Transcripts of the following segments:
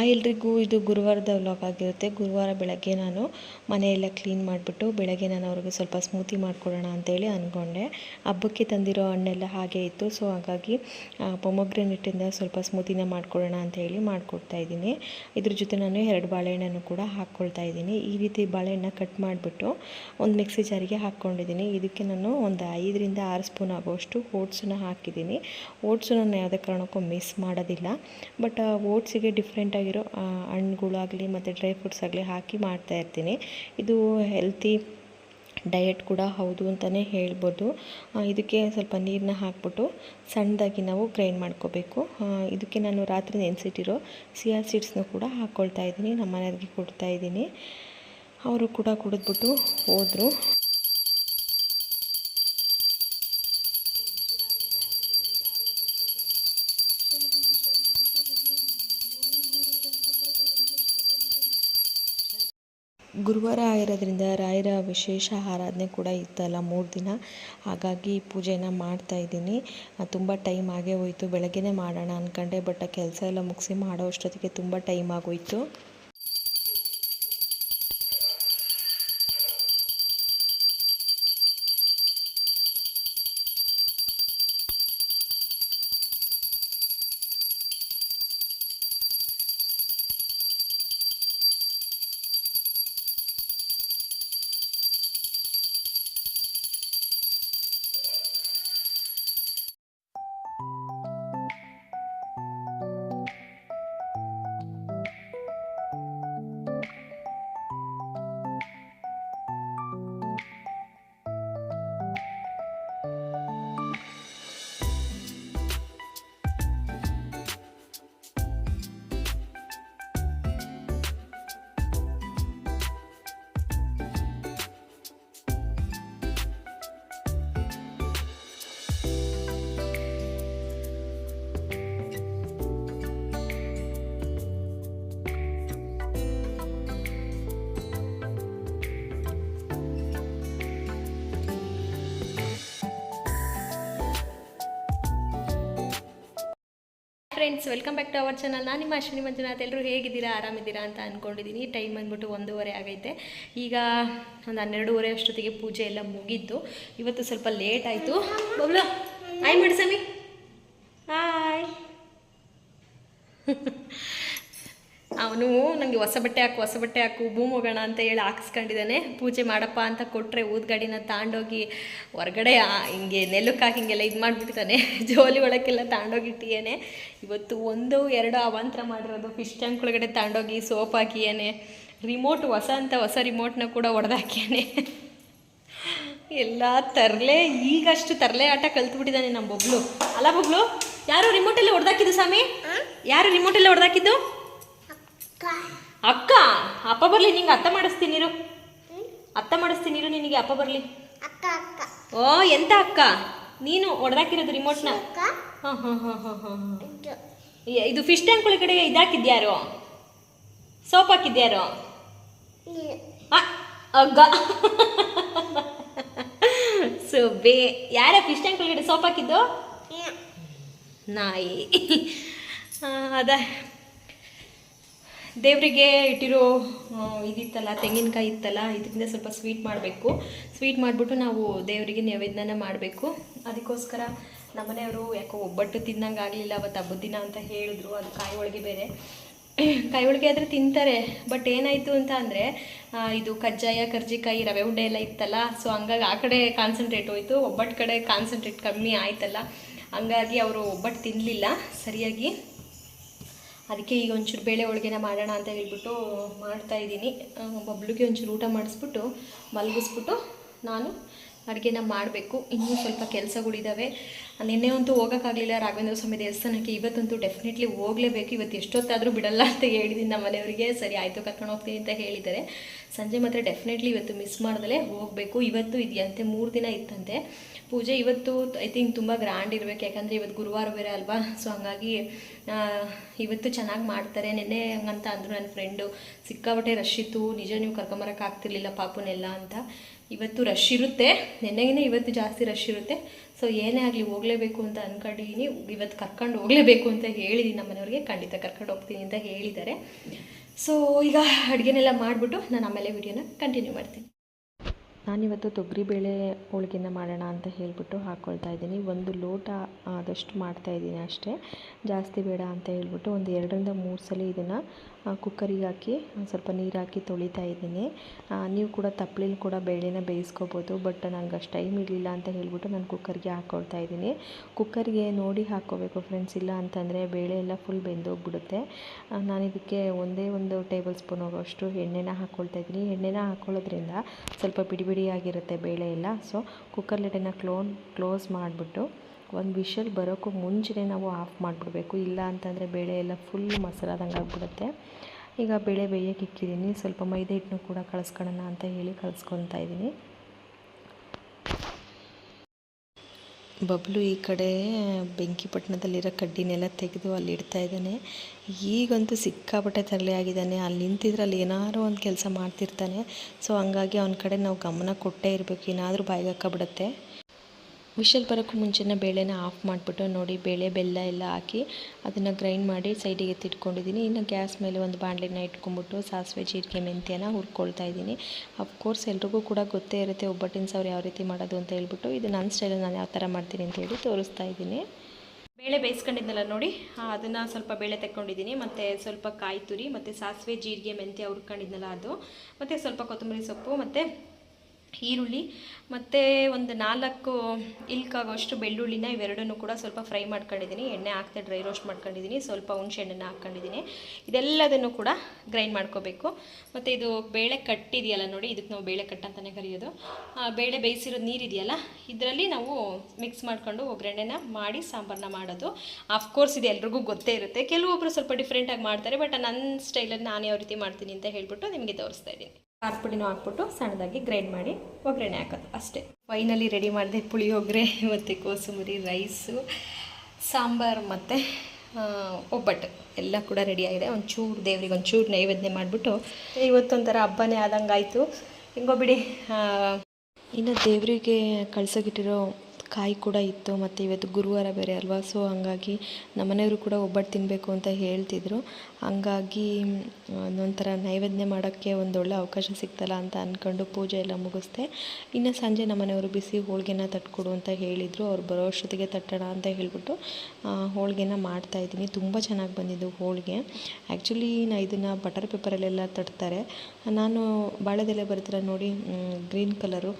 Hi ಎಲ್ರಿಗೂ ಇದು ಗುರುವಾರದ vlog ಆಗಿರುತ್ತೆ. ಗುರುವಾರ ಬೆಳಗ್ಗೆ ನಾನು ಮನೆಯೆಲ್ಲ ಕ್ಲೀನ್ ಮಾಡಿಬಿಟ್ಟು ಬೆಳಗ್ಗೆ ನಾನು ಅವ್ರಿಗೆ ಸ್ವಲ್ಪ ಸ್ಮೂತಿ ಮಾಡಿಕೊಡೋಣ ಅಂತೇಳಿ ಅಂದ್ಕೊಂಡೆ ಹಬ್ಬಕ್ಕೆ ತಂದಿರೋ ಹಣ್ಣೆಲ್ಲ ಹಾಗೆ ಇತ್ತು. ಸೊ ಹಾಗಾಗಿ ಪೊಮೊಗ್ರೆನೆಟ್ಟಿಂದ ಸ್ವಲ್ಪ ಸ್ಮೂತಿನ ಮಾಡ್ಕೊಡೋಣ ಅಂತೇಳಿ ಮಾಡಿಕೊಡ್ತಾ ಇದ್ದೀನಿ. ಇದ್ರ ಜೊತೆ ನಾನು ಎರಡು ಬಾಳೆಹಣ್ಣನ್ನು ಕೂಡ ಹಾಕ್ಕೊಳ್ತಾ ಇದ್ದೀನಿ. ಈ ರೀತಿ ಬಾಳೆಹಣ್ಣ ಕಟ್ ಮಾಡಿಬಿಟ್ಟು ಒಂದು ಮಿಕ್ಸಿ ಜಾರಿಗೆ ಹಾಕ್ಕೊಂಡಿದ್ದೀನಿ. ಇದಕ್ಕೆ ನಾನು ಒಂದು ಐದರಿಂದ ಆರು ಸ್ಪೂನ್ ಆಗುವಷ್ಟು ಓಟ್ಸನ್ನ ಹಾಕಿದ್ದೀನಿ. ಓಟ್ಸು ನಾನು ಯಾವುದೇ ಕಾರಣಕ್ಕೂ ಮಿಸ್ ಮಾಡೋದಿಲ್ಲ. ಬಟ್ ಓಟ್ಸಿಗೆ ಡಿಫ್ರೆಂಟಾಗಿರೋ ಹಣ್ಣುಗಳಾಗಲಿ ಮತ್ತು ಡ್ರೈ ಫ್ರೂಟ್ಸ್ ಆಗಲಿ ಹಾಕಿ ಮಾಡ್ತಾ ಇರ್ತೀನಿ. ಇದು ಹೆಲ್ತಿ ಡಯಟ್ ಕೂಡ ಹೌದು ಅಂತಲೇ ಹೇಳ್ಬೋದು. ಇದಕ್ಕೆ ಸ್ವಲ್ಪ ನೀರನ್ನ ಹಾಕ್ಬಿಟ್ಟು ಸಣ್ಣದಾಗಿ ನಾವು ಗ್ರೈಂಡ್ ಮಾಡ್ಕೋಬೇಕು. ಇದಕ್ಕೆ ನಾನು ರಾತ್ರಿ ನೆನೆಸಿಟ್ಟಿರೋ ಸಿಯಾ ಸೀಡ್ಸ್ನ ಕೂಡ ಹಾಕ್ಕೊಳ್ತಾ ಇದ್ದೀನಿ, ನಮ್ಮ ಮನೆಯವ್ರಿಗೆ ಕೊಡ್ತಾ ಇದ್ದೀನಿ. ಅವರು ಕೂಡ ಕುಡಿದ್ಬಿಟ್ಟು ಹೋದರು. ಆಗಿರೋದ್ರಿಂದ ರಾಯರ ವಿಶೇಷ ಆರಾಧನೆ ಕೂಡ ಇತ್ತಲ್ಲ ಮೂರು ದಿನ. ಹಾಗಾಗಿ ಪೂಜೆನ ಮಾಡ್ತಾ ಇದ್ದೀನಿ. ತುಂಬ ಟೈಮ್ ಆಗೇ ಹೋಯಿತು. ಬೆಳಗ್ಗೆನೇ ಮಾಡೋಣ ಅಂದ್ಕೊಂಡೆ ಬಟ್ ಕೆಲಸ ಎಲ್ಲ ಮುಗಿಸಿ ಮಾಡೋ ಅಷ್ಟೊತ್ತಿಗೆ ತುಂಬ ಟೈಮ್ ಆಗೋಯಿತು. Friends welcome back to our channel ನಾನು ನಿಮ್ಮ ಅಶ್ವಿನಿ ಮಂಜುನಾಥ್. ಎಲ್ಲರೂ ಹೇಗಿದ್ದೀರಾ? ಆರಾಮಿದ್ದೀರಾ ಅಂತ ಅಂದ್ಕೊಂಡಿದ್ದೀನಿ ಟೈಮ್ ಬಂದ್ಬಿಟ್ಟು ಒಂದೂವರೆ ಆಗೈತೆ. ಈಗ ಒಂದು ಹನ್ನೆರಡೂವರೆ ಅಷ್ಟೊತ್ತಿಗೆ ಪೂಜೆ ಎಲ್ಲ ಮುಗೀತು ಇವತ್ತು ಸ್ವಲ್ಪ ಲೇಟ್ ಆಯಿತು. ಬಬ್ಲು ಆಯ್ ಮಾಡಿ ಸಮಿ ಹಾಯ್ ಅವನು ನನಗೆ ಹೊಸ ಬಟ್ಟೆ ಹಾಕು ಹೊಸ ಬಟ್ಟೆ ಹಾಕು ಭೂಮಿ ಹೋಗೋಣ ಅಂತ ಹೇಳಿ ಹಾಕಿಸ್ಕೊಂಡಿದ್ದಾನೆ. ಪೂಜೆ ಮಾಡಪ್ಪ ಅಂತ ಕೊಟ್ಟರೆ ಊದ್ಗಾಡಿನ ತಾಂಡೋಗಿ ಹೊರಗಡೆ ಹಿಂಗೆ ನೆಲಕ್ಕೆ ಹಾಕಿ ಹಿಂಗೆಲ್ಲ ಇದು ಮಾಡಿಬಿಟ್ಟಿದ್ದಾನೆ ಜೋಲಿ ಒಳಕ್ಕೆಲ್ಲ ತಾಂಡೋಗಿಟ್ಟಿಯೇನೆ. ಇವತ್ತು ಒಂದು ಎರಡು ಅವಾಂತರ ಮಾಡಿರೋದು. ಫಿಶ್ ಟ್ಯಾಂಕ್ ಒಳಗಡೆ ತಾಂಡೋಗಿ ಸೋಪ್ ಹಾಕಿಯೇನೆ. ರಿಮೋಟ್ ಹೊಸ ಅಂತ ಹೊಸ ರಿಮೋಟ್ನ ಕೂಡ ಹೊಡೆದಾಕ್ಯಾನೆ ಎಲ್ಲ ತರಲೆ ಈಗಷ್ಟು ತರಲೆ ಆಟ ಕಲ್ತ್ಬಿಟ್ಟಿದ್ದಾನೆ ನಮ್ಮ ಬೊಬ್ಲು. ಅಲ್ಲ ಬೊಬ್ಲು ಯಾರು ರಿಮೋಟಲ್ಲಿ ಹೊಡೆದಾಕಿದ್ದು ಸ್ವಾಮಿ? ಯಾರು ರಿಮೋಟಲ್ಲಿ ಹೊಡೆದಾಕಿದ್ದು ಅಕ್ಕ. ಅಪ್ಪ ಬರಲಿ ನಿಂಗೆ ಅತ್ತ ಮಾಡಿಸ್ತೀನಿ ಇರು. ಅತ್ತ ಮಾಡಿಸ್ತೀನಿ ಇರು ನಿನಗೆ ಅಪ್ಪ ಬರಲಿ. ಓ ಎಂತ ಅಕ್ಕ? ನೀನು ಹೊಡೆದಾಕಿರೋದು ರಿಮೋಟ್ನ ಹಾಂ ಹಾಂ ಹಾಂ ಹಾಂ ಹಾಂ ಇದು. ಫಿಶ್ ಟ್ಯಾಂಕ್ ಒಳಗಡೆ ಇದಾಕಿದ್ಯಾರು? ಸೋಪ್ ಹಾಕಿದ್ಯಾರು? ಅಗ್ಗ ಅಗ್ಗ. ಬೇ ಯಾರ ಫಿಶ್ ಟ್ಯಾಂಕ್ ಒಳಗಡೆ ಸೋಪ್ ಹಾಕಿದ್ದು? ನಾಯಿ. ಅದ. ದೇವರಿಗೆ ಇಟ್ಟಿರೋ ಇದಿತ್ತಲ್ಲ, ತೆಂಗಿನಕಾಯಿ ಇತ್ತಲ್ಲ, ಇದರಿಂದ ಸ್ವಲ್ಪ ಸ್ವೀಟ್ ಮಾಡಬೇಕು. ಸ್ವೀಟ್ ಮಾಡಿಬಿಟ್ಟು ನಾವು ದೇವರಿಗೆ ನೈವೇದ್ಯನ ಮಾಡಬೇಕು. ಅದಕ್ಕೋಸ್ಕರ ನಮ್ಮನೆಯವರು ಯಾಕೋ ಒಬ್ಬಟ್ಟು ತಿನ್ನಂಗೆ ಆಗಲಿಲ್ಲ ಅವತ್ತು ಹಬ್ಬದ ದಿನ ಅಂತ ಹೇಳಿದ್ರು. ಅದು ಕಾಯಿ ಹೋಳಿಗೆ ಬೇರೆ. ಕಾಯಿ ಹೋಳಿಗೆ ಆದರೆ ತಿಂತಾರೆ. ಬಟ್ ಏನಾಯಿತು ಅಂತ ಅಂದರೆ ಇದು ಕಜ್ಜಾಯ, ಕರ್ಜಿಕಾಯಿ, ರವೆ ಉಂಡೆ ಎಲ್ಲ ಇತ್ತಲ್ಲ. ಸೊ ಹಂಗಾಗಿ ಆ ಕಡೆ ಕಾನ್ಸಂಟ್ರೇಟ್ ಹೋಯಿತು. ಒಬ್ಬಟ್ಟು ಕಡೆ ಕಾನ್ಸಂಟ್ರೇಟ್ ಕಮ್ಮಿ ಆಯ್ತಲ್ಲ. ಹಂಗಾಗಿ ಅವರು ಒಬ್ಬಟ್ಟು ತಿನ್ನಲಿಲ್ಲ ಸರಿಯಾಗಿ. ಅದಕ್ಕೆ ಈಗ ಒಂಚೂರು ಬೇಳೆ ಹೋಳಿಗೆನ ಮಾಡೋಣ ಅಂತ ಹೇಳ್ಬಿಟ್ಟು ಮಾಡ್ತಾ ಇದ್ದೀನಿ. ಬಬ್ಲಿಗೆ ಒಂಚೂರು ಊಟ ಮಾಡಿಸ್ಬಿಟ್ಟು ಮಲಗಿಸ್ಬಿಟ್ಟು ನಾನು ಅಡುಗೆನ ಮಾಡಬೇಕು. ಇನ್ನೂ ಸ್ವಲ್ಪ ಕೆಲಸಗಳಿದ್ದಾವೆ ನಿನ್ನೆ ಅಂತೂ ಹೋಗೋಕ್ಕಾಗಲಿಲ್ಲ ರಾಘವೇಂದ್ರ ಸ್ವಾಮಿ ದೇವಸ್ಥಾನಕ್ಕೆ. ಇವತ್ತಂತೂ ಡೆಫಿನೆಟ್ಲಿ ಹೋಗಲೇಬೇಕು. ಇವತ್ತು ಎಷ್ಟೊತ್ತಾದರೂ ಬಿಡಲ್ಲ ಅಂತ ಹೇಳಿದ್ದೀನಿ ನಮ್ಮ ಮನೆಯವರಿಗೆ. ಸರಿ, ಆಯಿತು, ಕರ್ಕೊಂಡು ಹೋಗ್ತೀನಿ ಅಂತ ಹೇಳಿದ್ದಾರೆ. ಸಂಜೆ ಮಾತ್ರ ಡೆಫಿನೆಟ್ಲಿ ಇವತ್ತು ಮಿಸ್ ಮಾಡ್ದಲೇ ಹೋಗಬೇಕು. ಇವತ್ತು ಇದೆಯಂತೆ, ಮೂರು ದಿನ ಇತ್ತಂತೆ. ಪೂಜೆ ಇವತ್ತು ಐ ಥಿಂಕ್ ತುಂಬ ಗ್ರ್ಯಾಂಡ್ ಇರಬೇಕು. ಯಾಕಂದರೆ ಇವತ್ತು ಗುರುವಾರ ಬೇರೆ ಅಲ್ವಾ? ಸೊ ಹಂಗಾಗಿ ಇವತ್ತು ಚೆನ್ನಾಗಿ ಮಾಡ್ತಾರೆ. ನಿನ್ನೆ ಹಂಗಂತ ಅಂದರು ನನ್ನ ಫ್ರೆಂಡು ಸಿಕ್ಕಾಬಟ್ಟೆ ರಶ್ ಇತ್ತು. ನಿಜ ನೀವು ಕರ್ಕೊಂಬರಕ್ಕೆ ಆಗ್ತಿರ್ಲಿಲ್ಲ ಪಾಪುನೆಲ್ಲ ಅಂತ. ಇವತ್ತು ರಶ್ ಇರುತ್ತೆ. ನೆನ್ನೆಗಿನೇ ಇವತ್ತು ಜಾಸ್ತಿ ರಶ್ ಇರುತ್ತೆ. ಸೊ ಏನೇ ಆಗಲಿ ಹೋಗಲೇಬೇಕು ಅಂತ ಅಂದ್ಕೊಂಡಿದ್ದೀನಿ ಇವತ್ತು ಕರ್ಕೊಂಡು ಹೋಗಲೇಬೇಕು ಅಂತ ಹೇಳಿದ್ದೀನಿ ನಮ್ಮ ಮನೆಯವ್ರಿಗೆ. ಖಂಡಿತ ಕರ್ಕೊಂಡು ಹೋಗ್ತೀನಿ ಅಂತ ಹೇಳಿದ್ದಾರೆ. ಸೊ ಈಗ ಅಡುಗೆನೆಲ್ಲ ಮಾಡಿಬಿಟ್ಟು ನಾನು ಆಮೇಲೆ ವಿಡಿಯೋನ ಕಂಟಿನ್ಯೂ ಮಾಡ್ತೀನಿ. ನಾನಿವತ್ತು ತೊಗರಿಬೇಳೆ ಹೋಳ್ಗೆನ ಮಾಡೋಣ ಅಂತ ಹೇಳಿಬಿಟ್ಟು ಹಾಕ್ಕೊಳ್ತಾ ಇದ್ದೀನಿ. ಒಂದು ಲೋಟ ಆದಷ್ಟು ಮಾಡ್ತಾ ಇದ್ದೀನಿ ಅಷ್ಟೇ. ಜಾಸ್ತಿ ಬೇಡ ಅಂತ ಹೇಳ್ಬಿಟ್ಟು ಒಂದು ಎರಡರಿಂದ ಮೂರು ಸಲ ಇದನ್ನು ಕುಕ್ಕರಿಗೆ ಹಾಕಿ ಸ್ವಲ್ಪ ನೀರು ಹಾಕಿ ತೊಳಿತಾ ಇದ್ದೀನಿ. ನೀವು ಕೂಡ ತಪ್ಪಲಿಲಿ ಕೂಡ ಬೇಳೆನ ಬೇಯಿಸ್ಕೋಬೋದು, ಬಟ್ ನನಗೆ ಅಷ್ಟು ಟೈಮ್ ಇರಲಿಲ್ಲ ಅಂತ ಹೇಳ್ಬಿಟ್ಟು ನಾನು ಕುಕ್ಕರ್ಗೆ ಹಾಕ್ಕೊಳ್ತಾ ಇದ್ದೀನಿ. ಕುಕ್ಕರ್ಗೆ ನೋಡಿ ಹಾಕ್ಕೋಬೇಕು ಫ್ರೆಂಡ್ಸ್. ಇಲ್ಲ ಅಂತಂದರೆ ಬೇಳೆ ಎಲ್ಲ ಫುಲ್ ಬೆಂದೋಗ್ಬಿಡುತ್ತೆ. ನಾನು ಇದಕ್ಕೆ ಒಂದೇ ಒಂದು ಟೇಬಲ್ ಸ್ಪೂನ್ ಆಗೋಷ್ಟು ಎಣ್ಣೆನ ಹಾಕ್ಕೊಳ್ತಾ ಇದ್ದೀನಿ. ಎಣ್ಣೆನ ಹಾಕ್ಕೊಳ್ಳೋದ್ರಿಂದ ಸ್ವಲ್ಪ ಬಿಡಿ ಬಿಡಿಯಾಗಿರುತ್ತೆ ಬೇಳೆ ಎಲ್ಲ. ಸೊ ಕುಕ್ಕರ್ ಲಿಡನ್ನು ಕ್ಲೋನ್ ಕ್ಲೋಸ್ ಮಾಡಿಬಿಟ್ಟು ಒಂದು ವಿಷಲ್ ಬರೋಕ್ಕೂ ಮುಂಚೆನೇ ನಾವು ಆಫ್ ಮಾಡಿಬಿಡ್ಬೇಕು ಇಲ್ಲ ಅಂತಂದರೆ ಬೇಳೆ ಎಲ್ಲ ಫುಲ್ ಮೊಸರಾದಂಗೆ ಆಗಿಬಿಡುತ್ತೆ. ಈಗ ಬೇಳೆ ಬೇಯಕ್ಕೆ ಇಕ್ಕಿದ್ದೀನಿ. ಸ್ವಲ್ಪ ಮೈದಾ ಹಿಟ್ಟನ್ನು ಕೂಡ ಕಳಿಸ್ಕೊಳ್ಳೋಣ ಅಂತ ಹೇಳಿ ಕಲಿಸ್ಕೊತಾ ಇದ್ದೀನಿ. ಬಬ್ಲು ಈ ಕಡೆ ಬೆಂಕಿಪಟ್ಟಣದಲ್ಲಿರೋ ಕಡ್ಡಿನೆಲ್ಲ ತೆಗೆದು ಅಲ್ಲಿ ಇಡ್ತಾ ಇದ್ದಾನೆ. ಈಗಂತೂ ಸಿಕ್ಕಾಪಟ್ಟೆ ತರಲೆ ಆಗಿದ್ದಾನೆ. ಅಲ್ಲಿ ನಿಂತಿದ್ರೆ ಅಲ್ಲಿ ಏನಾದ್ರು ಒಂದು ಕೆಲಸ ಮಾಡ್ತಿರ್ತಾನೆ. ಸೊ ಹಂಗಾಗಿ ಅವನ ಕಡೆ ನಾವು ಗಮನ ಕೊಟ್ಟೇ ಇರಬೇಕು. ಏನಾದರೂ ಬಾಯಿಗೆ ಹಾಕ್ಕೊಬಿಡುತ್ತೆ. ವಿಷಲ್ ಬರೋಕ್ಕೂ ಮುಂಚೆನೇ ಬೇಳೆನ ಆಫ್ ಮಾಡಿಬಿಟ್ಟು ನೋಡಿ, ಬೇಳೆ ಬೆಲ್ಲ ಎಲ್ಲ ಹಾಕಿ ಅದನ್ನು ಗ್ರೈಂಡ್ ಮಾಡಿ ಸೈಡಿಗೆ ಎತ್ತಿಟ್ಕೊಂಡಿದ್ದೀನಿ. ಇನ್ನು ಗ್ಯಾಸ್ ಮೇಲೆ ಒಂದು ಬಾಣಲೆನ ಇಟ್ಕೊಂಡ್ಬಿಟ್ಟು ಸಾಸಿವೆ, ಜೀರಿಗೆ, ಮೆಂತ್ಯನ ಹುರ್ಕೊಳ್ತಾ ಇದ್ದೀನಿ. ಅಫ್ಕೋರ್ಸ್ ಎಲ್ರಿಗೂ ಕೂಡ ಗೊತ್ತೇ ಇರುತ್ತೆ ಒಬ್ಬಟ್ಟಿನ ಸಾರು ಯಾವ ರೀತಿ ಮಾಡೋದು ಅಂತ ಹೇಳ್ಬಿಟ್ಟು. ಇದು ನನ್ನ ಸ್ಟೈಲಲ್ಲಿ ನಾನು ಯಾವ ಥರ ಮಾಡ್ತೀನಿ ಅಂತ ಹೇಳಿ ತೋರಿಸ್ತಾ ಇದ್ದೀನಿ. ಬೇಳೆ ಬೇಯಿಸ್ಕೊಂಡಿದ್ನಲ್ಲ ನೋಡಿ ಅದನ್ನು ಸ್ವಲ್ಪ ಬೇಳೆ ತಗೊಂಡಿದ್ದೀನಿ ಮತ್ತು ಸ್ವಲ್ಪ ಕಾಯಿ ತುರಿ, ಮತ್ತು ಸಾಸಿವೆ, ಜೀರಿಗೆ, ಮೆಂತ್ಯ ಹುರ್ಕೊಂಡಿದ್ನಲ್ಲ ಅದು. ಮತ್ತು ಸ್ವಲ್ಪ ಕೊತ್ತಂಬರಿ ಸೊಪ್ಪು, ಮತ್ತು ಈರುಳ್ಳಿ, ಮತ್ತು ಒಂದು ನಾಲ್ಕು ಇಲ್ಕಾಗೋಷ್ಟು ಬೆಳ್ಳುಳ್ಳಿನ ಇವೆರಡನ್ನೂ ಕೂಡ ಸ್ವಲ್ಪ ಫ್ರೈ ಮಾಡ್ಕೊಂಡಿದ್ದೀನಿ. ಎಣ್ಣೆ ಹಾಕ್ತಾ ಡ್ರೈ ರೋಸ್ಟ್ ಮಾಡ್ಕೊಂಡಿದ್ದೀನಿ. ಸ್ವಲ್ಪ ಹುಣಸೆ ಹಣ್ಣನ್ನು ಹಾಕ್ಕೊಂಡಿದ್ದೀನಿ ಇದೆಲ್ಲದನ್ನು ಕೂಡ ಗ್ರೈಂಡ್ ಮಾಡ್ಕೋಬೇಕು. ಮತ್ತು ಇದು ಬೇಳೆ ಕಟ್ಟಿದೆಯಲ್ಲ ನೋಡಿ, ಇದಕ್ಕೆ ನಾವು ಬೇಳೆ ಕಟ್ಟು ಅಂತಲೇ ಕರೆಯೋದು. ಬೇಳೆ ಬೇಯಿಸಿರೋ ನೀರಿದೆಯಲ್ಲ ಇದರಲ್ಲಿ ನಾವು ಮಿಕ್ಸ್ ಮಾಡಿಕೊಂಡು ಒಗ್ಗರಣೆನ ಮಾಡಿ ಸಾಂಬಾರನ್ನ ಮಾಡೋದು. ಅಫ್ಕೋರ್ಸ್ ಇದು ಎಲ್ರಿಗೂ ಗೊತ್ತೇ ಇರುತ್ತೆ. ಕೆಲವೊಬ್ಬರು ಸ್ವಲ್ಪ ಡಿಫ್ರೆಂಟಾಗಿ ಮಾಡ್ತಾರೆ ಬಟ್ ನನ್ನ ಸ್ಟೈಲಲ್ಲಿ ನಾನು ಯಾವ ರೀತಿ ಮಾಡ್ತೀನಿ ಅಂತ ಹೇಳ್ಬಿಟ್ಟು ನಿಮಗೆ ತೋರಿಸ್ತಾ ಇದ್ದೀನಿ. ಖಾರದ ಪುಡಿನೂ ಹಾಕ್ಬಿಟ್ಟು ಸಣ್ಣದಾಗಿ ಗ್ರೈಂಡ್ ಮಾಡಿ ಒಗ್ಗರಣೆ ಹಾಕೋದು ಅಷ್ಟೇ. ಫೈನಲಿ ರೆಡಿ ಮಾಡಿದೆ ಪುಳಿಯೋಗರೆ ಮತ್ತು ಕೋಸಂಬರಿ ರೈಸು ಸಾಂಬಾರು ಮತ್ತು ಒಬ್ಬಟ್ಟು. ಎಲ್ಲ ಕೂಡ ರೆಡಿ ಆಗಿದೆ. ಒಂಚೂರು ದೇವ್ರಿಗೆ ಒಂಚೂರು ನೈವೇದ್ಯ ಮಾಡಿಬಿಟ್ಟು ಇವತ್ತೊಂಥರ ಹಬ್ಬನೇ ಆದಂಗೆ ಆಯಿತು ಹಿಂಗೋ ಬಿಡಿ ಇನ್ನು ದೇವರಿಗೆ ಕಳ್ಸೋಗಿಟ್ಟಿರೋ ಕಾಯಿ ಕೂಡ ಇತ್ತು ಮತ್ತು ಇವತ್ತು ಗುರುವಾರ ಬೇರೆ ಅಲ್ವಾ? ಸೊ ಹಂಗಾಗಿ ನಮ್ಮನೆಯವರು ಕೂಡ ಒಬ್ಬಟ್ಟು ತಿನ್ನಬೇಕು ಅಂತ ಹೇಳ್ತಿದ್ರು. ಹಂಗಾಗಿ ಒಂಥರ ನೈವೇದ್ಯ ಮಾಡೋಕ್ಕೆ ಒಂದು ಒಳ್ಳೆ ಅವಕಾಶ ಸಿಗ್ತಲ್ಲ ಅಂತ ಅಂದ್ಕೊಂಡು ಪೂಜೆ ಎಲ್ಲ ಮುಗಿಸ್ದೆ. ಇನ್ನು ಸಂಜೆ ನಮ್ಮನೆಯವರು ಬಿಸಿ ಹೋಳಿಗೆನ ತಟ್ಕೊಡು ಅಂತ ಹೇಳಿದರು. ಅವ್ರು ಬರೋ ಅಷ್ಟೊತ್ತಿಗೆ ತಟ್ಟೋಣ ಅಂತ ಹೇಳ್ಬಿಟ್ಟು ಹೋಳಿಗೆನ ಮಾಡ್ತಾಯಿದ್ದೀನಿ ತುಂಬ ಚೆನ್ನಾಗಿ ಬಂದಿದ್ದು ಹೋಳಿಗೆ. ಆ್ಯಕ್ಚುಲಿ ನಾ ಇದನ್ನು ಬಟರ್ ಪೇಪರಲ್ಲೆಲ್ಲ ತಟ್ತಾರೆ. ನಾನು ಬಾಳೆದೆಲೆ ಬರ್ತೀರ ನೋಡಿ ಗ್ರೀನ್ ಕಲರು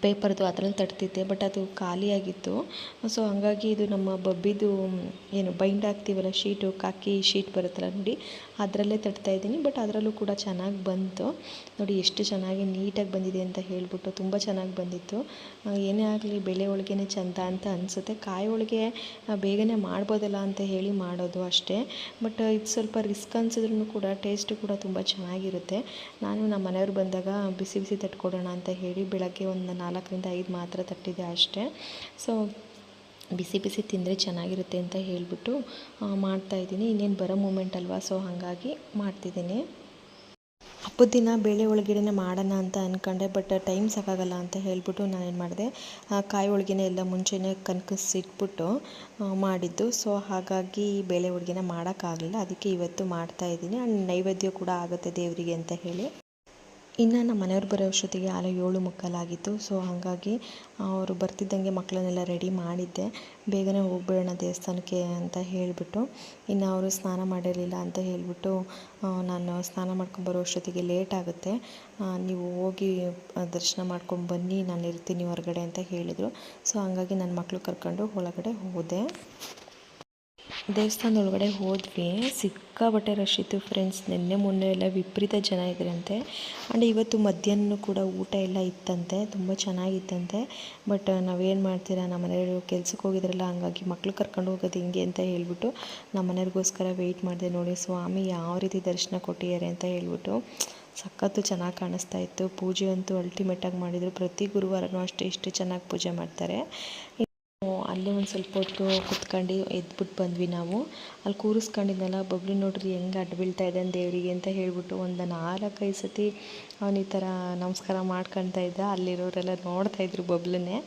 ಪೇಪರ್ದು ಅದರಲ್ಲಿ ತಟ್ತಿದ್ದೆ, ಬಟ್ ಅದು ಖಾಲಿಯಾಗಿತ್ತು. ಸೊ ಹಂಗಾಗಿ ಇದು ನಮ್ಮ ಬಬ್ಬಿದು, ಏನು ಬೈಂಡ್ ಹಾಕ್ತೀವಲ್ಲ ಶೀಟು, ಕಾಕಿ ಶೀಟ್ ಬರುತ್ತಲ್ಲ ನೋಡಿ ಅದರಲ್ಲೇ ತಟ್ತಾ ಇದ್ದೀನಿ ಬಟ್ ಅದರಲ್ಲೂ ಕೂಡ ಚೆನ್ನಾಗಿ ಬಂತು. ನೋಡಿ ಎಷ್ಟು ಚೆನ್ನಾಗಿ ನೀಟಾಗಿ ಬಂದಿದೆ ಅಂತ ಹೇಳಿಬಿಟ್ಟು ತುಂಬ ಚೆನ್ನಾಗಿ ಬಂದಿತ್ತು. ಏನೇ ಆಗಲಿ ಬೆಳೆ ಹೋಳಿಗೆನೇ ಚೆಂದ ಅಂತ ಅನಿಸುತ್ತೆ. ಕಾಯಿ ಹೋಳಿಗೆ ಬೇಗನೆ ಮಾಡ್ಬೋದಲ್ಲ ಅಂತ ಹೇಳಿ ಮಾಡೋದು ಅಷ್ಟೇ. ಬಟ್ ಇದು ಸ್ವಲ್ಪ ರಿಸ್ಕ್ ಅನ್ಸಿದ್ರೂ ಕೂಡ ಟೇಸ್ಟ್ ಕೂಡ ತುಂಬ ಚೆನ್ನಾಗಿರುತ್ತೆ. ನಾನು ನಮ್ಮ ಮನೆಯವ್ರು ಬಂದಾಗ ಬಿಸಿ ಬಿಸಿ ತಟ್ಕೊಡೋಣ ಅಂತ ಹೇಳಿ ಬೆಳಗ್ಗೆ ಒಂದು ನಾಲ್ಕರಿಂದ ಐದು ಮಾತ್ರ ತಟ್ಟಿದೆ ಅಷ್ಟೇ. ಸೊ ಬಿಸಿ ಬಿಸಿ ತಿಂದರೆ ಚೆನ್ನಾಗಿರುತ್ತೆ ಅಂತ ಹೇಳಿಬಿಟ್ಟು ಮಾಡ್ತಾಯಿದ್ದೀನಿ ಇನ್ನೇನು ಬರೋ ಮೂಮೆಂಟ್ ಅಲ್ವಾ? ಸೊ ಹಾಗಾಗಿ ಮಾಡ್ತಿದ್ದೀನಿ. ಹಬ್ಬದ ದಿನ ಬೇಳೆ ಹೋಳಿಗೆನೆ ಮಾಡೋಣ ಅಂತ ಅಂದ್ಕೊಂಡೆ ಬಟ್ ಟೈಮ್ ಸಾಕಾಗಲ್ಲ ಅಂತ ಹೇಳಿಬಿಟ್ಟು ನಾನೇನು ಮಾಡಿದೆ ಕಾಯಿ ಹೋಳಿಗೆನೆ ಎಲ್ಲ ಮುಂಚೆನೇ ಕನ್ಕಿಸಿಟ್ಬಿಟ್ಟು ಮಾಡಿದ್ದು. ಸೊ ಹಾಗಾಗಿ ಬೇಳೆ ಹೋಳಿಗೆನ ಮಾಡೋಕ್ಕಾಗಲಿಲ್ಲ. ಅದಕ್ಕೆ ಇವತ್ತು ಮಾಡ್ತಾಯಿದ್ದೀನಿ ಆ್ಯಂಡ್ ನೈವೇದ್ಯ ಕೂಡ ಆಗುತ್ತೆ ದೇವರಿಗೆ ಅಂತ ಹೇಳಿ. ಇನ್ನು ನಮ್ಮ ಮನೆಯವ್ರು ಬರೋ ಅಷ್ಟೊತ್ತಿಗೆ ಆಲೆ ಏಳು ಮುಕ್ಕಾಲಾಗಿತ್ತು. ಸೊ ಹಾಗಾಗಿ ಅವರು ಬರ್ತಿದ್ದಂಗೆ ಮಕ್ಕಳನ್ನೆಲ್ಲ ರೆಡಿ ಮಾಡಿದ್ದೆ. ಬೇಗನೆ ಹೋಗ್ಬಿಡೋಣ ದೇವಸ್ಥಾನಕ್ಕೆ ಅಂತ ಹೇಳಿಬಿಟ್ಟು, ಇನ್ನು ಅವರು ಸ್ನಾನ ಮಾಡಿರಲಿಲ್ಲ ಅಂತ ಹೇಳಿಬಿಟ್ಟು ನಾನು ಸ್ನಾನ ಮಾಡ್ಕೊಂಡು ಬರೋ ಅಷ್ಟೊತ್ತಿಗೆ ಲೇಟ್ ಆಗುತ್ತೆ. ನೀವು ಹೋಗಿ ದರ್ಶನ ಮಾಡ್ಕೊಂಡು ಬನ್ನಿ ನಾನು ಇರ್ತೀನಿ ಹೊರಗಡೆ ಅಂತ ಹೇಳಿದರು. ಸೊ ಹಾಗಾಗಿ ನನ್ನ ಮಕ್ಕಳು ಕರ್ಕೊಂಡು ಒಳಗಡೆ ಹೋದೆ. ದೇವಸ್ಥಾನದ ಒಳಗಡೆ ಹೋದ್ವಿ. ಸಿಕ್ಕಾಬಟ್ಟೆ ರಶ್ ಇತ್ತು ಫ್ರೆಂಡ್ಸ್ ನಿನ್ನೆ ಮೊನ್ನೆ ಎಲ್ಲ ವಿಪರೀತ ಜನ ಇದ್ರಂತೆ. ಆ್ಯಂಡ್ ಇವತ್ತು ಮಧ್ಯಾಹ್ನ ಕೂಡ ಊಟ ಎಲ್ಲ ಇತ್ತಂತೆ. ತುಂಬ ಚೆನ್ನಾಗಿತ್ತಂತೆ. ಬಟ್ ನಾವೇನು ಮಾಡ್ತೀರಾ? ನಮ್ಮ ಮನೆಯವರು ಕೆಲ್ಸಕ್ಕೆ ಹೋಗಿದ್ರಲ್ಲ, ಹಂಗಾಗಿ ಮಕ್ಳು ಕರ್ಕೊಂಡು ಹೋಗೋದು ಹಿಂಗೆ ಅಂತ ಹೇಳ್ಬಿಟ್ಟು ನಮ್ಮ ಮನೆಯವ್ರಿಗೋಸ್ಕರ ವೆಯ್ಟ್ ಮಾಡಿದೆ. ನೋಡಿ ಸ್ವಾಮಿ ಯಾವ ರೀತಿ ದರ್ಶನ ಕೊಟ್ಟಿದ್ದಾರೆ ಅಂತ ಹೇಳ್ಬಿಟ್ಟು ಸಖತ್ತು ಚೆನ್ನಾಗಿ ಕಾಣಿಸ್ತಾ ಇತ್ತು. ಪೂಜೆ ಅಂತೂ ಅಲ್ಟಿಮೇಟಾಗಿ ಮಾಡಿದರು. ಪ್ರತಿ ಗುರುವಾರನೂ ಅಷ್ಟೇ ಇಷ್ಟು ಚೆನ್ನಾಗಿ ಪೂಜೆ ಮಾಡ್ತಾರೆ. ಅಲ್ಲೇ ಒಂದು ಸ್ವಲ್ಪ ಹೊತ್ತು ಕುತ್ಕೊಂಡು ಎದ್ಬಿಟ್ಟು ಬಂದ್ವಿ ನಾವು. ಅಲ್ಲಿ ಕೂರಿಸ್ಕೊಂಡಿದ್ನಲ್ಲ ಬಬ್ಲು ನೋಡ್ರಿ ಹೆಂಗೆ ಅಡ್ಡ ಬೀಳ್ತಾ ಇದ್ದಾನೆ ದೇವರಿಗೆ ಅಂತ ಹೇಳಿಬಿಟ್ಟು ಒಂದು ನಾಲ್ಕೈದು ಸತಿ ಅವನು ಈ ಥರ ನಮಸ್ಕಾರ ಮಾಡ್ಕೊಳ್ತಾ ಇದ್ದ. ಅಲ್ಲಿರೋರೆಲ್ಲ ನೋಡ್ತಾ ಇದ್ರು ಬಬ್ಲನ್ನೇ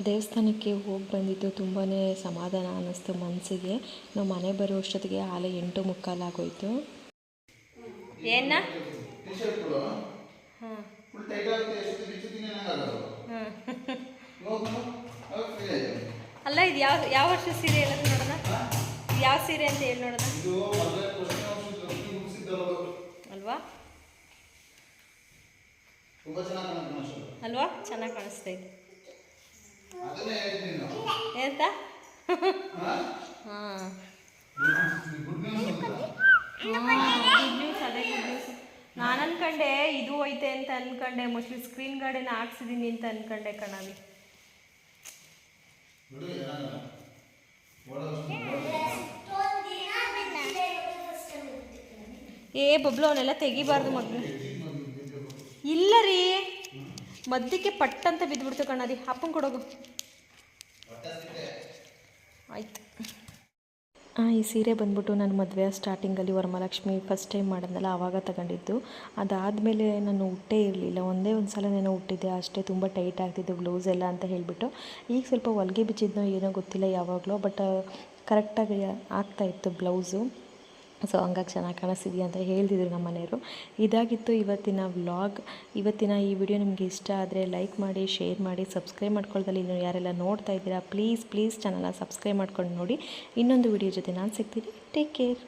ದೇವಸ್ಥಾನಕ್ಕೆ ಹೋಗಿ ಬಂದಿದ್ದು ತುಂಬಾ ಸಮಾಧಾನ ಅನ್ನಿಸ್ತು ಮನಸ್ಸಿಗೆ ನಾವು ಮನೆ ಬರೋ ಅಷ್ಟೊತ್ತಿಗೆ ಆಲೆ ಎಂಟು ಮುಕ್ಕಾಲಾಗೋಯ್ತು ಏನ? ಅಲ್ಲ ಇದು ಯಾವ ಯಾವ ವರ್ಷ ಸೀರೆ ಹೇಳೋದು ನೋಡೋಣ? ಯಾವ ಸೀರೆ ಅಂತ ಹೇಳಿ ನೋಡೋಣ? ಅಲ್ವಾ? ಅಲ್ವಾ? ಚೆನ್ನಾಗಿ ಕಾಣಿಸ್ತಾ ಇದೆ. ಎಂತ ಹಾಂ? ಗುಡ್ ನ್ಯೂಸ್ ಅದೇ ಗುಡ್ ನ್ಯೂಸ್ ನಾನು ಅನ್ಕಂಡೆ ಇದು ಐತೆ ಅಂತ ಅನ್ಕಂಡೆ. ಮೋಸ್ಟ್ಲಿ ಸ್ಕ್ರೀನ್ ಗಾರ್ಡೇನ ಹಾಕ್ಸಿದೀನಿ ಅಂತ ಅನ್ಕಂಡೆ ಕಣವಿ ಏ ಬಬ್ಲು ಅವನ್ನೆಲ್ಲ ತೆಗಿಬಾರ್ದು ಮಗ್ಳು ಇಲ್ಲ ರೀ. ಮಧ್ಯಕ್ಕೆ ಪಟ್ಟಂತ ಬಿದ್ದುಬಿಡ್ತು ಕಣದಿ ಅಪ್ಪಂಗೆ ಕೊಡೋಗು. ಆಯ್ತು. ಈ ಸೀರೆ ಬಂದ್ಬಿಟ್ಟು ನಾನು ಮದುವೆ ಸ್ಟಾರ್ಟಿಂಗಲ್ಲಿ ವರಮಹಾಲಕ್ಷ್ಮಿ ಫಸ್ಟ್ ಟೈಮ್ ಮಾಡಿದ್ನಲ್ಲ, ಆವಾಗ ತಗೊಂಡಿದ್ದು. ಅದಾದಮೇಲೆ ನಾನು ಹುಟ್ಟೇ ಇರಲಿಲ್ಲ. ಒಂದೇ ಒಂದು ಸಲ ನಾನು ಹುಟ್ಟಿದ್ದೆ ಅಷ್ಟೇ ತುಂಬ ಟೈಟ್ ಆಗ್ತಿದ್ದು ಬ್ಲೌಸ್ ಎಲ್ಲ ಅಂತ ಹೇಳಿಬಿಟ್ಟು. ಈಗ ಸ್ವಲ್ಪ ಹೊಲಿಗೆ ಬಿಚ್ಚಿದ್ನೋ ಏನೋ ಗೊತ್ತಿಲ್ಲ ಯಾವಾಗಲೋ ಬಟ್ ಕರೆಕ್ಟಾಗಿ ಆಗ್ತಾಯಿತ್ತು ಬ್ಲೌಸು ಸೊ ಹಂಗಾಗಿ ಚೆನ್ನಾಗಿ ಕಾಣಿಸ್ತಿದೆಯಾ ಅಂತ ಹೇಳ್ತಿದ್ರು ನಮ್ಮ ಮನೆಯವರು. ಇದಾಗಿತ್ತು ಇವತ್ತಿನ ವ್ಲಾಗ್. ಇವತ್ತಿನ ಈ ವಿಡಿಯೋ ನಿಮಗೆ ಇಷ್ಟ ಆದರೆ ಲೈಕ್ ಮಾಡಿ, ಶೇರ್ ಮಾಡಿ, ಸಬ್ಸ್ಕ್ರೈಬ್ ಮಾಡ್ಕೊಳ್ದಲ್ಲಿ ಇನ್ನು ಯಾರೆಲ್ಲ ನೋಡ್ತಾ ಇದ್ದೀರಾ, ಪ್ಲೀಸ್ ಪ್ಲೀಸ್ ಚಾನಲ್ನ ಸಬ್ಸ್ಕ್ರೈಬ್ ಮಾಡ್ಕೊಂಡು ನೋಡಿ. ಇನ್ನೊಂದು ವಿಡಿಯೋ ಜೊತೆ ನಾನು ಸಿಗ್ತೀನಿ. Take care